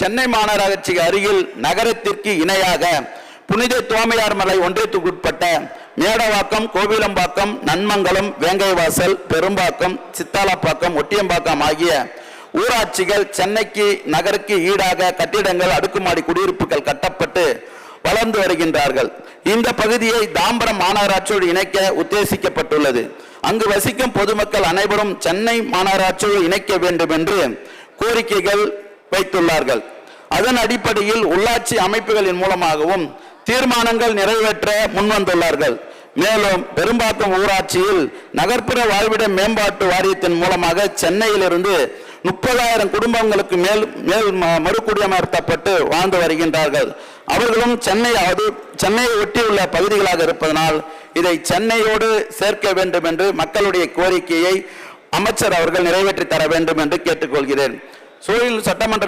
சென்னை மாநகராட்சி அருகில் நகரத்திற்கு இணையாக புனித தோமையார் மலை ஒன்றியத்துக்குட்பட்ட மேடவாக்கம் கோவிலம்பாக்கம் நன்மங்கலம் வேங்கைவாசல் பெரும்பாக்கம் சித்தாலப்பாக்கம் ஒட்டியம்பாக்கம் ஆகிய ஊராட்சிகள் சென்னைக்கு நகருக்கு ஈடாக கட்டிடங்கள் அடுக்குமாடி குடியிருப்புகள் கட்டப்பட்டு வளர்ந்து வருகின்றார்கள். இந்த பகுதியை தாம்பரம் மாநகராட்சியோடு இணைக்க உத்தேசிக்கப்பட்டுள்ளது. அங்கு வசிக்கும் பொதுமக்கள் அனைவரும் சென்னை மாநகராட்சியோடு இணைக்க வேண்டும் என்று கோரிக்கைகள் வைத்துள்ளார்கள். அதன் அடிப்படையில் உள்ளாட்சி அமைப்புகளின் மூலமாகவும் தீர்மானங்கள் நிறைவேற்ற முன்வந்துள்ளார்கள். மேலும் பெரும்பாக்கம் ஊராட்சியில் நகர்ப்புற வாழ்விட மேம்பாட்டு வாரியத்தின் மூலமாக சென்னையிலிருந்து முப்பதாயிரம் குடும்பங்களுக்கு மேல் மேல் ம- மறுகுடியமர்த்தப்பட்டு வாழ்ந்து வருகின்றார்கள். அவர்களும் சென்னை அது சென்னையை ஒட்டியுள்ள பகுதிகளாக இருப்பதனால் இதை சென்னையோடு சேர்க்க வேண்டும் என்று மக்களுடைய கோரிக்கையை அமைச்சர் அவர்கள் நிறைவேற்றி தர வேண்டும் என்று கேட்டுக்கொள்கிறேன். சூழலில் சட்டமன்ற